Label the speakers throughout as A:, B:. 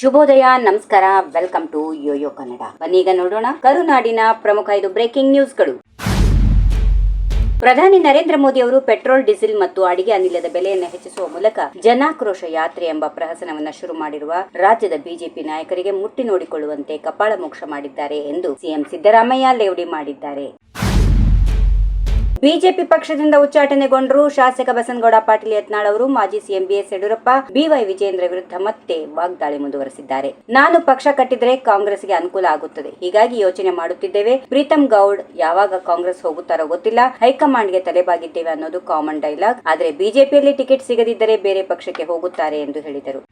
A: ಶುಭೋದಯ, ನಮಸ್ಕಾರ welcome to YoYo Kannada ಬನ್ನೀಗ ನೋಡೋಣ ಕರುನಾಡಿನ ಪ್ರಮುಖ ಐದು ಬ್ರೇಕಿಂಗ್ ನ್ಯೂಸ್ಗಳು ಪ್ರಧಾನಿ ನರೇಂದ್ರ ಮೋದಿ ಅವರು ಪೆಟ್ರೋಲ್, ಡೀಸೆಲ್ ಮತ್ತು ಅಡಿಗೆ ಅನಿಲದ ಬೆಲೆಯನ್ನು ಹೆಚ್ಚಿಸುವ ಮೂಲಕ ಜನಾಕ್ರೋಶ ಯಾತ್ರೆ ಎಂಬ ಪ್ರಹಸನವನ್ನು ಶುರು ಮಾಡಿರುವ ರಾಜ್ಯದ ಬಿಜೆಪಿ ನಾಯಕರಿಗೆ ಮುಟ್ಟಿ ನೋಡಿಕೊಳ್ಳುವಂತೆ ಕಪಾಳ ಮೋಕ್ಷ ಮಾಡಿದ್ದಾರೆ ಎಂದು ಸಿಎಂ ಸಿದ್ದರಾಮಯ್ಯ ಲೇವಡಿ ಮಾಡಿದ್ದಾರೆ. ಬಿಜೆಪಿ ಪಕ್ಷದಿಂದ ಉಚ್ಚಾಟನೆಗೊಂಡರು ಶಾಸಕ ಬಸನಗೌಡ ಪಾಟೀಲ್ ಯತ್ನಾಳ್ ಅವರು, ಮಾಜಿ CM BS Yediyurappa, BY Vijayendra ವಿರುದ್ಧ ಮತ್ತೆ ವಾಗ್ದಾಳಿ ಮುಂದುವರೆಸಿದ್ದಾರೆ. ನಾನು ಪಕ್ಷ ಕಟ್ಟಿದ್ರೆ ಕಾಂಗ್ರೆಸ್ಗೆ ಅನುಕೂಲ ಆಗುತ್ತದೆ. ಹೀಗಾಗಿ ಯೋಚನೆ ಮಾಡುತ್ತಿದ್ದೇವೆ. ಪ್ರೀತಂ ಗೌಡ್ ಯಾವಾಗ ಕಾಂಗ್ರೆಸ್ ಹೋಗುತ್ತಾರೋ ಗೊತ್ತಿಲ್ಲ. ಹೈಕಮಾಂಡ್ಗೆ ತಲೆಬಾಗಿದ್ದೇವೆ ಅನ್ನೋದು ಕಾಮನ್ ಡೈಲಾಗ್. ಆದರೆ ಬಿಜೆಪಿಯಲ್ಲಿ ಟಿಕೆಟ್ ಸಿಗದಿದ್ದರೆ ಬೇರೆ ಪಕ್ಷಕ್ಕೆ ಹೋಗುತ್ತಾರೆ ಎಂದು ಹೇಳಿದರು.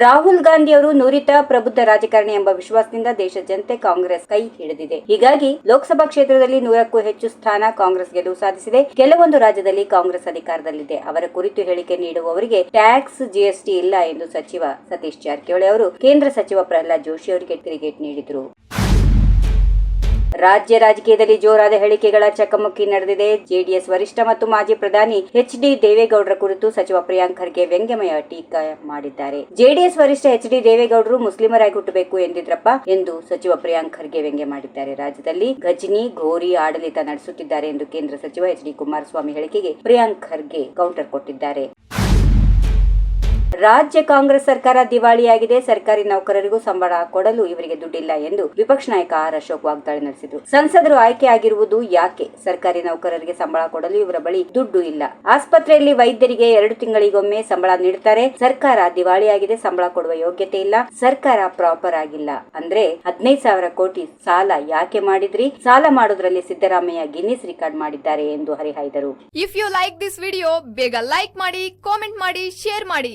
A: ರಾಹುಲ್ ಗಾಂಧಿ ಅವರು ನುರಿತ ಪ್ರಬುದ್ಧ ರಾಜಕಾರಣಿ ಎಂಬ ವಿಶ್ವಾಸದಿಂದ ದೇಶ ಜನತೆ ಕಾಂಗ್ರೆಸ್ ಕೈ ಹಿಡಿದಿದೆ. ಹೀಗಾಗಿ ಲೋಕಸಭಾ ಕ್ಷೇತ್ರದಲ್ಲಿ ನೂರಕ್ಕೂ ಹೆಚ್ಚು ಸ್ಥಾನ ಕಾಂಗ್ರೆಸ್ ಗೆಲುವು ಸಾಧಿಸಿದೆ. ಕೆಲವೊಂದು ರಾಜ್ಯದಲ್ಲಿ ಕಾಂಗ್ರೆಸ್ ಅಧಿಕಾರದಲ್ಲಿದೆ. ಅವರ ಕುರಿತು ಹೇಳಿಕೆ ನೀಡುವವರಿಗೆ ಟ್ಯಾಕ್ಸ್ ಜಿಎಸ್ಟಿ ಇಲ್ಲ ಎಂದು ಸಚಿವ ಸತೀಶ್ ಜಾರಕಿಹೊಳಿ ಅವರು ಕೇಂದ್ರ ಸಚಿವ ಪ್ರಹ್ಲಾದ್ ಜೋಶಿ ಅವರಿಗೆ ತಿರುಗೇಟ್ ನೀಡಿದರು. ರಾಜ್ಯ ರಾಜಕೀಯದಲ್ಲಿ ಜೋರಾದ ಹೇಳಿಕೆಗಳ ಚಕಮಕಿ ನಡೆದಿದೆ. ಜೆಡಿಎಸ್ ವರಿಷ್ಠ ಮತ್ತು ಮಾಜಿ ಪ್ರಧಾನಿ ಎಚ್ ಡಿ ದೇವೇಗೌಡರ ಕುರಿತು ಸಚಿವ ಪ್ರಿಯಾಂಕ್ ಖರ್ಗೆ ವ್ಯಂಗ್ಯಮಯ ಟೀಕಾ ಮಾಡಿದ್ದಾರೆ. ಜೆಡಿಎಸ್ ವರಿಷ್ಠ ಎಚ್ ಡಿ ದೇವೇಗೌಡರು ಮುಸ್ಲಿಮರಾಗಿ ಹುಟ್ಟಬೇಕು ಎಂದಿದ್ರಪ್ಪ ಎಂದು ಸಚಿವ ಪ್ರಿಯಾಂಕ್ ಖರ್ಗೆ ವ್ಯಂಗ್ಯ ಮಾಡಿದ್ದಾರೆ. ರಾಜ್ಯದಲ್ಲಿ ಗಜನಿ ಘೋರಿ ಆಡಳಿತ ನಡೆಸುತ್ತಿದ್ದಾರೆ ಎಂದು ಕೇಂದ್ರ ಸಚಿವ ಎಚ್ ಡಿ ಕುಮಾರಸ್ವಾಮಿ ಹೇಳಿಕೆಗೆ ಪ್ರಿಯಾಂಕ್ ಖರ್ಗೆ ಕೌಂಟರ್ ಕೊಟ್ಟಿದ್ದಾರೆ. ರಾಜ್ಯ ಕಾಂಗ್ರೆಸ್ ಸರ್ಕಾರ ದಿವಾಳಿಯಾಗಿದೆ. ಸರ್ಕಾರಿ ನೌಕರರಿಗೂ ಸಂಬಳ ಕೊಡಲು ಇವರಿಗೆ ದುಡ್ಡಿಲ್ಲ ಎಂದು ವಿಪಕ್ಷ ನಾಯಕ ಆರ್ ಅಶೋಕ್ ವಾಗ್ದಾಳಿ ನಡೆಸಿದರು. ಸಂಸದರು ಆಯ್ಕೆಯಾಗಿರುವುದು ಯಾಕೆ? ಸರ್ಕಾರಿ ನೌಕರರಿಗೆ ಸಂಬಳ ಕೊಡಲು ಇವರ ಬಳಿ ದುಡ್ಡು ಇಲ್ಲ. ಆಸ್ಪತ್ರೆಯಲ್ಲಿ ವೈದ್ಯರಿಗೆ ಎರಡು ತಿಂಗಳಿಗೊಮ್ಮೆ ಸಂಬಳ ನೀಡುತ್ತಾರೆ ಸರ್ಕಾರ ದಿವಾಳಿಯಾಗಿದೆ. ಸಂಬಳ ಕೊಡುವ ಯೋಗ್ಯತೆ ಇಲ್ಲ. ಸರ್ಕಾರ ಪ್ರಾಪರ್ ಆಗಿಲ್ಲ. ಅಂದ್ರೆ ಹದಿನೈದು ಸಾವಿರ ಕೋಟಿ ಸಾಲ ಯಾಕೆ ಮಾಡಿದ್ರಿ? ಸಾಲ ಮಾಡೋದ್ರಲ್ಲಿ ಸಿದ್ದರಾಮಯ್ಯ ಗಿನ್ನಿಸ್ ರೆಕಾರ್ಡ್ ಮಾಡಿದ್ದಾರೆ ಎಂದು ಹರಿಹಾಯ್ದರು.
B: If you like this video ಬೇಗ ಲೈಕ್ ಮಾಡಿ ಕಾಮೆಂಟ್ ಮಾಡಿ ಶೇರ್ ಮಾಡಿ.